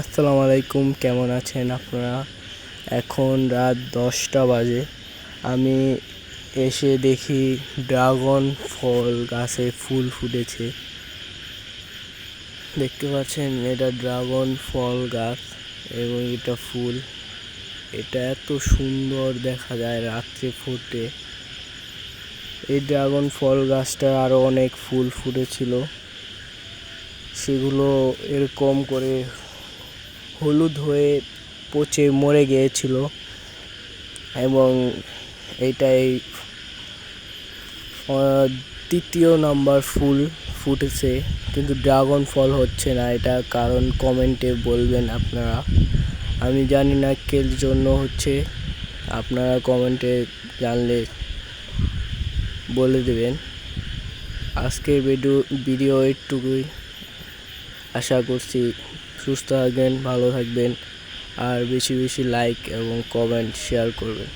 আসসালামু আলাইকুম, কেমন আছেন আপনারা? এখন রাত দশটা বাজে। আমি এসে দেখি ড্রাগন ফল গাছে ফুল ফুটেছে। দেখতে পাচ্ছেন, এটা ড্রাগন ফল গাছ এবং এটা ফুল। এটা এত সুন্দর দেখা যায় রাত্রে ফুটে। এই ড্রাগন ফল গাছটা আরও অনেক ফুল ফুটেছিল। সেগুলো এরকম করে হলুদ হয়ে পচে মরে গিয়েছিল এবং এইটাই আহ, তৃতীয় নাম্বার ফুল ফুটেছে। কিন্তু ড্রাগন ফল হচ্ছে না এটা কারণ কমেন্টে বলবেন আপনারা। আমি জানি না কের জন্য হচ্ছে আপনারা কমেন্টে জানলে বলে দেবেন। আজকের ভিডিও ভিডিও একটুকুই আশা করছি সুস্থ থাকবেন ভালো থাকবেন আর বেশি বেশি লাইক এবং কমেন্ট শেয়ার করবেন।